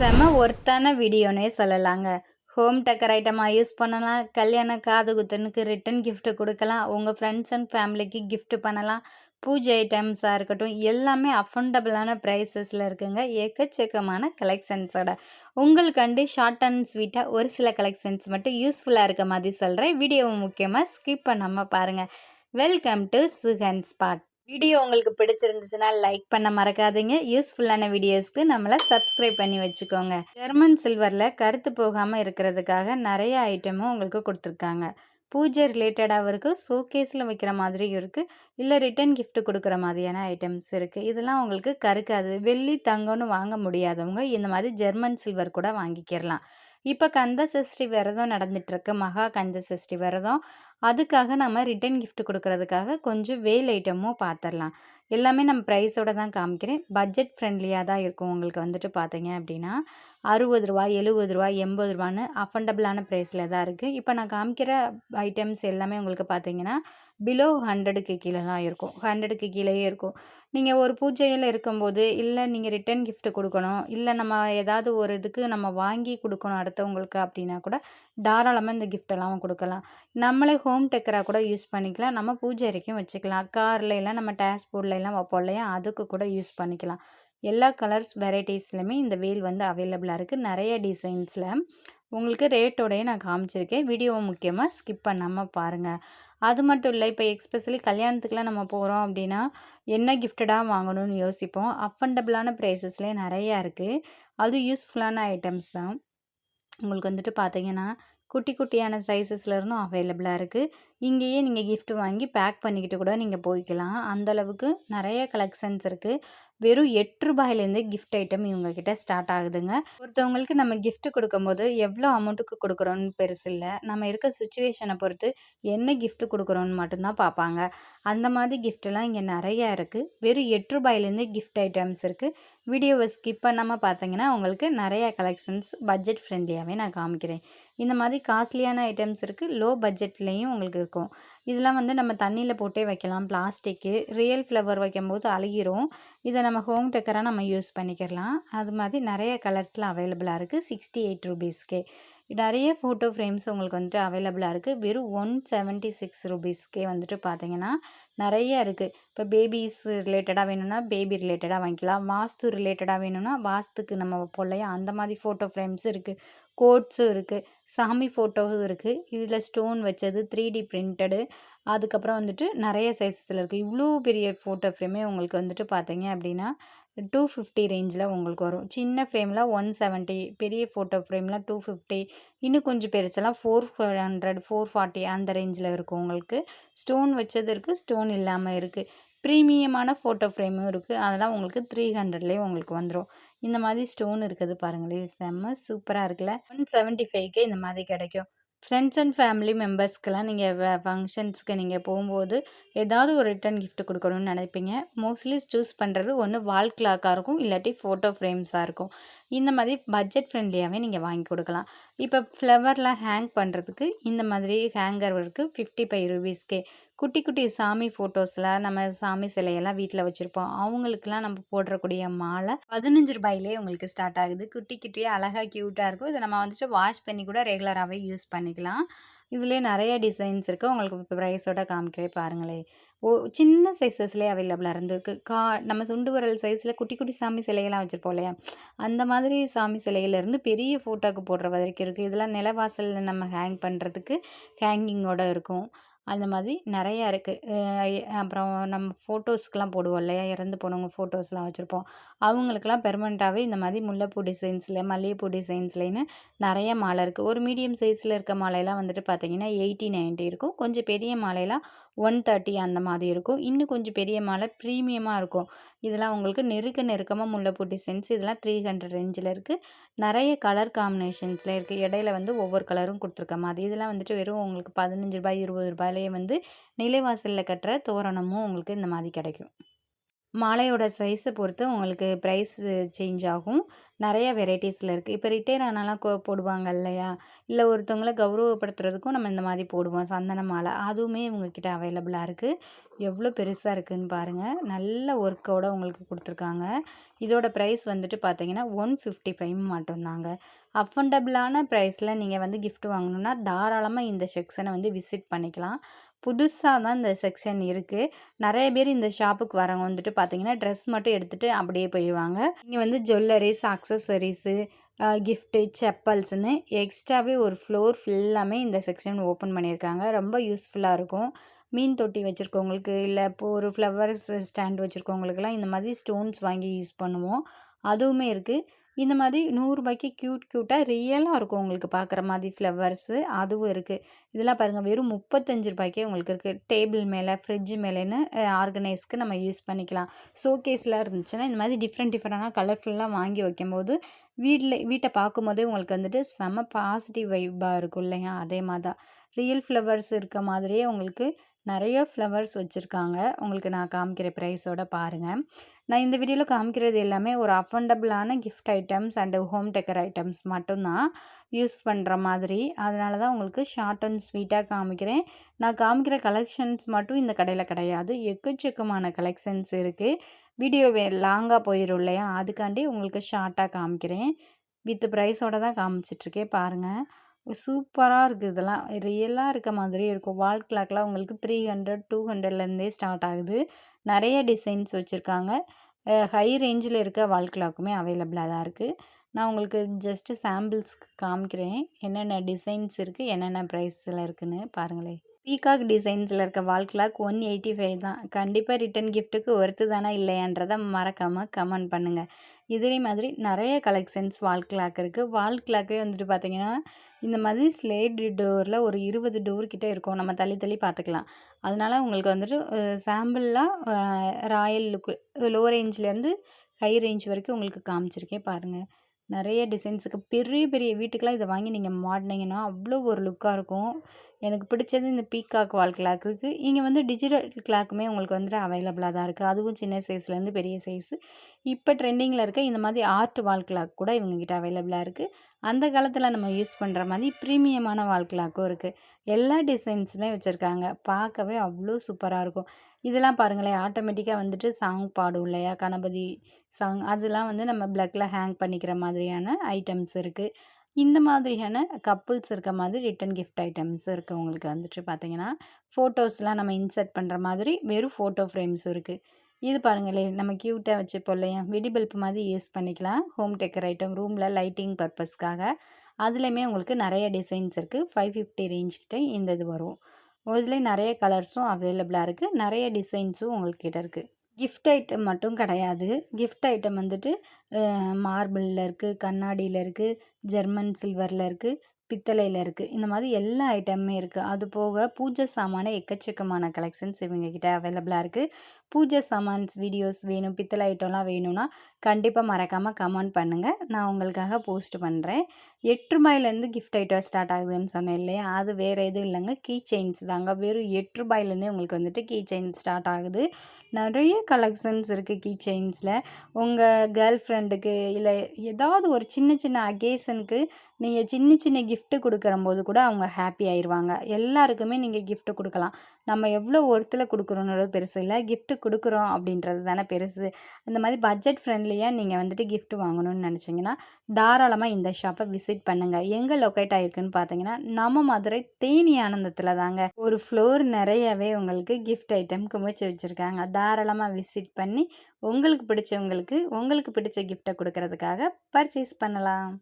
செம ஒர்த்தான வீடியோனே சொல்லலாங்க. ஹோம் டெக்கர் ஐட்டமாக யூஸ் பண்ணலாம் கல்யாண காது குத்தனுக்கு ரிட்டன் கிஃப்ட் கொடுக்கலாம் உங்கள் ஃப்ரெண்ட்ஸ் அண்ட் ஃபேமிலிக்கு கிஃப்ட் பண்ணலாம் பூஜை ஐட்டம்ஸாக இருக்கட்டும் எல்லாமே அஃபோர்டபுளான ப்ரைஸஸில் இருக்குங்க. எக்கச்சக்கமான கலெக்ஷன்ஸோட உங்களுக்காண்டி ஷார்ட் அண்ட் ஸ்வீட்டாக ஒரு சில கலெக்ஷன்ஸ் மட்டும் யூஸ்ஃபுல்லாக இருக்க மாதிரி சொல்கிறேன் வீடியோவை முக்கியமாக ஸ்கிப் பண்ணாமல் பாருங்கள் welcome to Sugan spot video உங்களுக்கு பிடிச்சிருந்துச்சுன்னா லைக் பண்ண மறக்காதீங்க. யூஸ்ஃபுல்லான வீடியோஸ்க்கு நம்மளை சப்ஸ்கிரைப் பண்ணி வச்சுக்கோங்க. ஜெர்மன் சில்வரில் கருத்து போகாமல் இருக்கிறதுக்காக நிறைய ஐட்டமும் உங்களுக்கு கொடுத்துருக்காங்க. பூஜை ரிலேட்டடாகவும் இருக்குது ஷோகேஸில் வைக்கிற மாதிரியும் இருக்குது இல்லை ரிட்டன் கிஃப்ட் கொடுக்குற மாதிரியான ஐட்டம்ஸ் இருக்குது இதெல்லாம் உங்களுக்கு கருக்காது. வெள்ளி தங்கம்னு வாங்க முடியாதவங்க இந்த மாதிரி ஜெர்மன் சில்வர் கூட வாங்கிக்கிறலாம் இப்போ கந்த சஷ்டி விரதம் நடந்துட்டுருக்கு. மகா கந்த சஷ்டி விரதம். அதுக்காக நம்ம ரிட்டன் கிஃப்ட் கொடுக்கறதுக்காக கொஞ்சம் வேல் ஐட்டமும் பார்த்துடலாம் எல்லாமே நம்ம ப்ரைஸோட தான் காமிக்கிறேன். பட்ஜெட் ஃப்ரெண்ட்லியாக தான் இருக்கும் உங்களுக்கு வந்துட்டு பார்த்தீங்க அப்படின்னா. அறுபது ரூபா எழுபது ரூபா எண்பது ரூபான்னு அஃபண்டபிளான ப்ரைஸில் தான் இருக்குது இப்போ நான் காமிக்கிற ஐட்டம்ஸ் எல்லாமே உங்களுக்கு பார்த்தீங்கன்னா பிலோ ஹண்ட்ரடுக்கு கீழே தான் இருக்கும். ஹண்ட்ரடுக்கு கீழேயே இருக்கும். நீங்கள் ஒரு பூஜையில் இருக்கும்போது இல்லை நீங்கள் ரிட்டன் கிஃப்ட் கொடுக்கணும் இல்லை நம்ம ஏதாவது ஒரு இதுக்கு நம்ம வாங்கி கொடுக்கணும் அடுத்தவங்களுக்கு அப்படின்னா கூட தாராளமாக இந்த கிஃப்டெல்லாம் கொடுக்கலாம். நம்மளே ஹோம் டெக்கராக கூட யூஸ் பண்ணிக்கலாம். நம்ம பூஜை அறைக்கும் வச்சுக்கலாம். கார்ல எல்லாம் நம்ம டேஷ்போர்ட்ல எல்லாம் வைப்போம் இல்லையா? அதுக்கு கூட யூஸ் பண்ணிக்கலாம். எல்லா கலர்ஸ் வெரைட்டிஸ்லையுமே இந்த வேல் வந்து அவைலபிளாக இருக்குது நிறைய டிசைன்ஸில் உங்களுக்கு ரேட்டோடய நான் காமிச்சிருக்கேன். வீடியோவை முக்கியமாக ஸ்கிப் பண்ணாமல் பாருங்கள் அது மட்டும் இல்லை இப்போ எக்ஸ்பெஷலி கல்யாணத்துக்குலாம் நம்ம போகிறோம் அப்படின்னா என்ன கிஃப்டடாக வாங்கணும்னு யோசிப்போம். அஃபண்டபிளான ப்ரைஸஸ்லேயே நிறையா இருக்குது அது யூஸ்ஃபுல்லான ஐட்டம்ஸ் தான். உங்களுக்கு வந்துட்டு பார்த்தீங்கன்னா குட்டி குட்டியான சைஸஸ்லேருந்தும் அவைலபிளாக இருக்குது இங்கேயே நீங்கள் கிஃப்ட் வாங்கி பேக் பண்ணிக்கிட்டு கூட நீங்கள் போய்க்கலாம். அந்த அளவுக்கு நிறைய கலெக்ஷன்ஸ் இருக்குது வெறும் எட்டு ரூபாயிலேருந்து கிஃப்ட் ஐட்டம் இவங்கக்கிட்ட ஸ்டார்ட் ஆகுதுங்க. ஒருத்தவங்களுக்கு நம்ம கிஃப்ட்டு கொடுக்கும்போது எவ்வளோ அமௌண்ட்டுக்கு கொடுக்குறோன்னு பெருசு இல்லை. நம்ம இருக்க சுச்சுவேஷனை பொறுத்து என்ன கிஃப்ட்டு கொடுக்குறோன்னு மட்டும்தான் பார்ப்பாங்க. அந்த மாதிரி giftலாம் இங்கே நிறையா இருக்குது வெறும் எட்டு ரூபாயிலேருந்து கிஃப்ட் ஐட்டம்ஸ் இருக்குது வீடியோவை ஸ்கிப் பண்ணாமல் பார்த்தீங்கன்னா உங்களுக்கு நிறையா கலெக்ஷன்ஸ் பட்ஜெட் ஃப்ரெண்ட்லியாகவே நான் காமிக்கிறேன். இந்த மாதிரி காஸ்ட்லியான ஐட்டம்ஸ் இருக்குது லோ பட்ஜெட்லேயும் உங்களுக்கு இருக்கும். இதெல்லாம் வந்து நம்ம தண்ணியில் போட்டே வைக்கலாம். பிளாஸ்டிக்கு ரியல் ஃப்ளவர் வைக்கும்போது அழுகிரும். இதை நம்ம ஹோம் டெக்கராக நம்ம யூஸ் பண்ணிக்கிறலாம் அது மாதிரி நிறைய கலர்ஸில் அவைலபிளாக இருக்குது சிக்ஸ்டி எயிட் ருபீஸ்க்கே நிறைய ஃபோட்டோ ஃப்ரேம்ஸ் உங்களுக்கு வந்துட்டு அவைலபிளாக இருக்குது வெறும் ஒன் செவன்ட்டி சிக்ஸ் ருபீஸ்க்கே வந்துட்டு பார்த்தீங்கன்னா நிறைய இருக்குது இப்போ பேபிஸ் ரிலேட்டடாக வேணும்னா பேபி ரிலேட்டடாக வாங்கிக்கலாம். வாஸ்து ரிலேட்டடாக வேணும்னா வாஸ்துக்கு நம்ம வைப்போம் அந்த மாதிரி ஃபோட்டோ ஃப்ரேம்ஸ் இருக்குது கோட்ஸும் இருக்குது சாமி ஃபோட்டோவும் இருக்குது இதில் ஸ்டோன் வச்சது த்ரீ டி பிரிண்டடு அதுக்கப்புறம் வந்துட்டு நிறைய சைஸஸில் இருக்குது இவ்வளோ பெரிய ஃபோட்டோ ஃப்ரேமே உங்களுக்கு வந்துட்டு பார்த்தீங்க அப்படின்னா டூ ஃபிஃப்டி ரேஞ்சில் உங்களுக்கு வரும். சின்ன ஃப்ரேமில் ஒன் செவன்ட்டி பெரிய ஃபோட்டோ ஃப்ரேமில் டூ ஃபிஃப்டி இன்னும் கொஞ்சம் பெருசெல்லாம் ஃபோர் ஹண்ட்ரட் ஃபோர் ஃபார்ட்டி அந்த ரேஞ்சில் இருக்கும் உங்களுக்கு. ஸ்டோன் வச்சது இருக்குது ஸ்டோன் இல்லாமல் இருக்குது ப்ரீமியமான ஃபோட்டோ ஃப்ரேமும் இருக்குது அதெல்லாம் உங்களுக்கு த்ரீ ஹண்ட்ரட்லேயே உங்களுக்கு வந்துடும் இந்த மாதிரி ஸ்டோன் இருக்குது பாருங்களேன். செம்ம சூப்பராக இருக்குல்ல. ஒன் செவன்ட்டி ஃபைவ்க்கு இந்த மாதிரி கிடைக்கும். ஃப்ரெண்ட்ஸ் அண்ட் ஃபேமிலி மெம்பர்ஸ்க்கெலாம் நீங்கள் ஃபங்க்ஷன்ஸ்க்கு நீங்கள் போகும்போது ஏதாவது ஒரு ரிட்டன் கிஃப்ட் கொடுக்கணும்னு நினைப்பீங்க. மோஸ்ட்லி சூஸ் பண்ணுறது ஒன்று வால் கிளாக்காக இருக்கும் இல்லாட்டி ஃபோட்டோ ஃப்ரேம்ஸாக இருக்கும். இந்த மாதிரி பட்ஜெட் ஃப்ரெண்ட்லியாகவே நீங்கள் வாங்கி கொடுக்கலாம். இப்போ ஃப்ளவர்லாம் ஹேங் பண்ணுறதுக்கு இந்த மாதிரி ஹேங்கர் இருக்குது ஃபிஃப்டி ஃபைவ் ருபீஸ்க்கே குட்டி குட்டி சாமி ஃபோட்டோஸில் நம்ம சாமி சிலையெல்லாம் வீட்டில் வச்சுருப்போம். அவங்களுக்குலாம் நம்ம போடுறக்கூடிய மாலை பதினஞ்சு ரூபாயிலே உங்களுக்கு ஸ்டார்ட் ஆகுது. குட்டி குட்டியாக அழகாக க்யூட்டாக இருக்கும். இதை நம்ம வந்துட்டு வாஷ் பண்ணி கூட ரெகுலராகவே யூஸ் பண்ணிக்கலாம். இதுலேயே நிறைய டிசைன்ஸ் இருக்குது உங்களுக்கு இப்போ ப்ரைஸோட காமிக்கிறே பாருங்களேன். ஓ சின்ன சைஸஸ்லேயே அவைலபிளாக இருந்திருக்கு. கா நம்ம சுண்டு விரல் சைஸில் குட்டி குட்டி சாமி சிலையெல்லாம் வச்சுருப்போம் இல்லையா? அந்த மாதிரி சாமி சிலையிலேருந்து பெரிய ஃபோட்டோக்கு போடுற வரைக்கும் இருக்குது இதெல்லாம் நிலவாசலில் நம்ம ஹேங் பண்ணுறதுக்கு ஹேங்கிங்கோட இருக்கும். அந்த மாதிரி நிறையா இருக்குது அப்புறம் நம்ம ஃபோட்டோஸ்க்கெலாம் போடுவோம் இல்லையா? இறந்து போனவங்க ஃபோட்டோஸ்லாம் வச்சுருப்போம். அவங்களுக்கெல்லாம் பெர்மனண்ட்டாகவே இந்த மாதிரி முல்லைப்பூ டிசைன்ஸில் மல்லிகைப்பூ டிசைன்ஸ்லேன்னு நிறைய மாலை இருக்குது ஒரு மீடியம் சைஸில் இருக்க மாலையெல்லாம் வந்துட்டு பார்த்தீங்கன்னா எயிட்டி நைன்ட்டி இருக்கும். கொஞ்சம் பெரிய மாலையெல்லாம் ஒன் தேர்ட்டி அந்த மாதிரி இருக்கும். இன்னும் கொஞ்சம் பெரிய மாலை ப்ரீமியமாக இருக்கும். இதெல்லாம் உங்களுக்கு நெருக்க நெருக்கமாக முல்லைப்பூ டிசைன்ஸ் இதெல்லாம் த்ரீ ஹண்ட்ரட் ரேஞ்சில் இருக்குது நிறைய கலர் காம்பினேஷன்ஸில் இருக்குது இடையில வந்து ஒவ்வொரு கலரும் கொடுத்துருக்க மாதிரி. இதெல்லாம் வந்துட்டு வெறும் உங்களுக்கு பதினஞ்சு ரூபாய் இருபது ரூபாயிலேயே வந்து நிலைவாசலில் கட்டுற தோரணமும் உங்களுக்கு இந்த மாதிரி கிடைக்கும். மாலையோட சைஸை பொறுத்து உங்களுக்கு ப்ரைஸ் சேஞ்ச் ஆகும். நிறைய வெரைட்டிஸில் இருக்குது இப்போ ரிட்டையர் ஆனாலாம் கோ போடுவாங்க இல்லையா? இல்லை ஒருத்தவங்கள கௌரவப்படுத்துறதுக்கும் நம்ம இந்த மாதிரி போடுவோம். சந்தன மாலை. அதுவுமே இவங்கக்கிட்ட அவைலபிளாக இருக்குது எவ்வளோ பெருசாக இருக்குதுன்னு பாருங்கள் நல்ல ஒர்க்கோட உங்களுக்கு கொடுத்துருக்காங்க. இதோட ப்ரைஸ் வந்துட்டு பார்த்தீங்கன்னா ஒன் ஃபிஃப்டி ஃபைவ் மட்டும்தாங்க அஃபண்டபிளான ப்ரைஸில் நீங்கள் வந்து கிஃப்ட் வாங்கணுன்னா தாராளமாக இந்த செக்ஷனை வந்து விசிட் பண்ணிக்கலாம். புதுசாக தான் இந்த செக்ஷன் இருக்குது நிறைய பேர் இந்த ஷாப்புக்கு வரவங்க வந்துட்டு பார்த்தீங்கன்னா ட்ரெஸ் மட்டும் எடுத்துகிட்டு அப்படியே போயிடுவாங்க இங்கே வந்து ஜுவல்லரிஸ் அக்சசரிஸு கிஃப்ட்டு செப்பல்ஸ்னு எக்ஸ்ட்ராவே ஒரு ஃப்ளோர் ஃபுல்லாமே இந்த செக்ஷன் ஓப்பன் பண்ணியிருக்காங்க. ரொம்ப யூஸ்ஃபுல்லாக இருக்கும். மீன் தொட்டி வச்சுருக்கவங்களுக்கு இல்லை இப்போ ஒரு ஃப்ளவர்ஸ் ஸ்டாண்ட் வச்சுருக்கவங்களுக்குலாம் இந்த மாதிரி ஸ்டோன்ஸ் வாங்கி யூஸ் பண்ணுவோம். அதுவுமே இருக்குது இந்த மாதிரி நூறுரூபாய்க்கு க்யூட் க்யூட்டாக ரியலாக இருக்கும் உங்களுக்கு பார்க்குற மாதிரி ஃப்ளவர்ஸு அதுவும் இருக்குது இதெல்லாம் பாருங்கள் வெறும் முப்பத்தஞ்சு ரூபாய்க்கே உங்களுக்கு இருக்குது டேபிள் மேலே ஃப்ரிட்ஜு மேலேன்னு ஆர்கனைஸ்க்கு நம்ம யூஸ் பண்ணிக்கலாம். ஷோகேஸ்லாம் இருந்துச்சுன்னா இந்த மாதிரி டிஃப்ரெண்ட் டிஃப்ரெண்டான கலர்ஃபுல்லாக வாங்கி வைக்கும்போது வீட்டில் வீட்டை பார்க்கும்போதே உங்களுக்கு வந்துட்டு செம பாசிட்டிவ் வைப்பாக இருக்கும் இல்லையா? அதே மாதிரி தான் ரியல் ஃப்ளவர்ஸ் இருக்க மாதிரியே உங்களுக்கு நிறைய ஃப்ளவர்ஸ் வச்சுருக்காங்க. உங்களுக்கு நான் காமிக்கிற ப்ரைஸோட பாருங்கள் நான் இந்த வீடியோவில் காமிக்கிறது எல்லாமே ஒரு அஃபண்டபிளான gift items and home decor items மட்டும்தான் யூஸ் பண்ணுற மாதிரி. அதனால தான் உங்களுக்கு ஷார்ட் அண்ட் ஸ்வீட்டாக காமிக்கிறேன். நான் காமிக்கிற கலெக்ஷன்ஸ் மட்டும் இந்த கடையில் கிடையாது. எக்கச்சக்கமான கலெக்ஷன்ஸ் இருக்குது வீடியோ வே லாங்காக போயிடும் இல்லையா? அதுக்காண்டி உங்களுக்கு ஷார்ட்டாக காமிக்கிறேன். வித் ப்ரைஸோடு தான் காமிச்சிட்ருக்கேன் பாருங்கள் சூப்பராக இருக்குது இதெல்லாம். ரியலாக இருக்க மாதிரி இருக்கும். வால் கிளாக்லாம் உங்களுக்கு த்ரீ ஹண்ட்ரட் டூ ஹண்ட்ரட்லேருந்தே ஸ்டார்ட் ஆகுது. நிறைய டிசைன்ஸ் வச்சுருக்காங்க. ஹை ரேஞ்சில் இருக்க வால் கிளாக்குமே அவைலபிளாக தான் இருக்குது நான் உங்களுக்கு ஜஸ்ட்டு சாம்பிள்ஸ்க்கு காமிக்கிறேன். என்னென்ன டிசைன்ஸ் இருக்குது என்னென்ன ப்ரைஸில் இருக்குதுன்னு பாருங்களேன். பீகாக் டிசைன்ஸில் இருக்க wall clock one eighty five தான் கண்டிப்பாக ரிட்டன் கிஃப்ட்டுக்கு ஒர்த்து தானே இல்லையான்றதை மறக்காமல் கமெண்ட் பண்ணுங்கள் இதே மாதிரி நிறைய கலெக்ஷன்ஸ் வால் கிளாக் இருக்குது வால் கிளாக்கே வந்துட்டு பார்த்திங்கன்னா இந்த மாதிரி ஸ்லேட் டோரில் ஒரு இருபது டோர் கிட்டே இருக்கும். நம்ம தள்ளி தள்ளி பார்த்துக்கலாம் அதனால் உங்களுக்கு வந்துட்டு சாம்பிளாக ராயல் லுக்கு லோ ரேஞ்சிலேருந்து ஹை ரேஞ்ச் வரைக்கும் உங்களுக்கு காமிச்சிருக்கேன் பாருங்கள் நிறைய டிசைன்ஸுக்கு பெரிய பெரிய வீட்டுக்கெலாம் இதை வாங்கி நீங்கள் மாட்டினீங்கன்னா அவ்வளோ ஒரு லுக்காக இருக்கும். எனக்கு பிடிச்சது இந்த பீகாக் வால் கிளாக் இருக்குது இங்கே வந்து டிஜிட்டல் கிளாக்குமே உங்களுக்கு வந்துட்டு அவைலபிளாக தான் இருக்குது அதுவும் சின்ன சைஸ்லேருந்து பெரிய சைஸு. இப்போ ட்ரெண்டிங்கில் இருக்க இந்த மாதிரி ஆர்ட் வால் கிளாக் கூட இவங்கக்கிட்ட அவைலபிளாக இருக்குது அந்த காலத்தில் நம்ம யூஸ் பண்ணுற மாதிரி ப்ரீமியமான வால் கிளாக்கும் இருக்குது எல்லா டிசைன்ஸுமே வச்சுருக்காங்க. பார்க்கவே அவ்வளோ சூப்பராக இருக்கும். இதெல்லாம் பாருங்களேன். ஆட்டோமேட்டிக்காக வந்துட்டு சாங் பாடும் இல்லையா? கணபதி சாங் அதெல்லாம் வந்து நம்ம ப்ளக்கில் ஹேங் பண்ணிக்கிற மாதிரியான ஐட்டம்ஸ் இருக்குது இந்த மாதிரியான கப்புள்ஸ் இருக்க மாதிரி ரிட்டன் கிஃப்ட் ஐட்டம்ஸ் இருக்குது உங்களுக்கு வந்துட்டு பார்த்தீங்கன்னா ஃபோட்டோஸ்லாம் நம்ம இன்சர்ட் பண்ணுற மாதிரி வெறும் ஃபோட்டோ ஃப்ரேம்ஸும் இருக்குது இது பாருங்களேன் நம்ம க்யூட்டாக வச்சுப்போம் இல்லையா? வெடி பல்ப் மாதிரி யூஸ் பண்ணிக்கலாம். ஹோம் டெக்கர் ஐட்டம் ரூமில் லைட்டிங் பர்பஸ்க்காக அதுலேயுமே உங்களுக்கு நிறைய டிசைன்ஸ் இருக்குது ஃபைவ் ஃபிஃப்டி ரேஞ்ச்கிட்ட இந்த இது வரும். இதுலேயும் நிறைய கலர்ஸும் அவைலபிளாக இருக்குது நிறைய டிசைன்ஸும் உங்கள்கிட்ட இருக்குது கிஃப்ட் ஐட்டம் மட்டும் கிடையாது. கிஃப்ட் ஐட்டம் வந்துட்டு மார்பிளில் இருக்குது கண்ணாடியில் இருக்குது ஜெர்மன் சில்வரில் இருக்குது பித்தளையில் இருக்குது இந்த மாதிரி எல்லா ஐட்டமுமே இருக்குது அது போக பூஜை சாமான எக்கச்சக்கமான கலெக்ஷன்ஸ் இவங்கக்கிட்ட அவைலபிளாக இருக்குது பூஜை சாமான்ஸ் வீடியோஸ் வேணும் பித்தளை ஐட்டம்லாம் வேணும்னா கண்டிப்பாக மறக்காமல் கமெண்ட் பண்ணுங்கள் நான் உங்களுக்காக போஸ்ட் பண்ணுறேன் எட்டு ரூபாயிலேருந்து கிஃப்ட் ஐட்டம் ஸ்டார்ட் ஆகுதுன்னு சொன்னேன் இல்லையா? அது வேறு எதுவும் இல்லைங்க. கீ செயின்ஸ் தாங்க. வெறும் எட்டு ரூபாயிலேருந்தே உங்களுக்கு வந்துட்டு கீ செயின் ஸ்டார்ட் ஆகுது. நிறைய கலெக்ஷன்ஸ் இருக்குது கீ செயின்ஸில் உங்கள் கேர்ள் ஃப்ரெண்டுக்கு இல்லை ஏதாவது ஒரு சின்ன சின்ன அகேஷனுக்கு நீங்கள் சின்ன சின்ன கிஃப்ட்டு கொடுக்குறம்போது கூட அவங்க ஹாப்பி ஆயிடுவாங்க எல்லாருக்குமே நீங்கள் கிஃப்ட்டு கொடுக்கலாம். நம்ம எவ்வளோ ஒருத்தில் கொடுக்குறோன்றது பெருசு இல்லை. கிஃப்ட்டு கொடுக்குறோம் அப்படின்றது தானே பெருசு. இந்த மாதிரி பட்ஜெட் ஃப்ரெண்ட்லியாக நீங்கள் வந்துட்டு கிஃப்ட் வாங்கணும்னு நினச்சிங்கன்னா தாராளமாக இந்த ஷாப்பை விசிட் பண்ணுங்கள் எங்கே லொக்கேட் ஆகிருக்குன்னு பார்த்தீங்கன்னா நம்ம மதுரை தேனி ஆனந்தத்தில் தாங்க. ஒரு ஃப்ளோர் நிறையவே உங்களுக்கு கிஃப்ட் ஐட்டம் குமிச்சு வச்சுருக்காங்க. தாராளமாக விசிட் பண்ணி உங்களுக்கு பிடிச்சவங்களுக்கு உங்களுக்கு பிடிச்ச கிஃப்ட்டை கொடுக்கறதுக்காக பர்ச்சேஸ் பண்ணலாம்.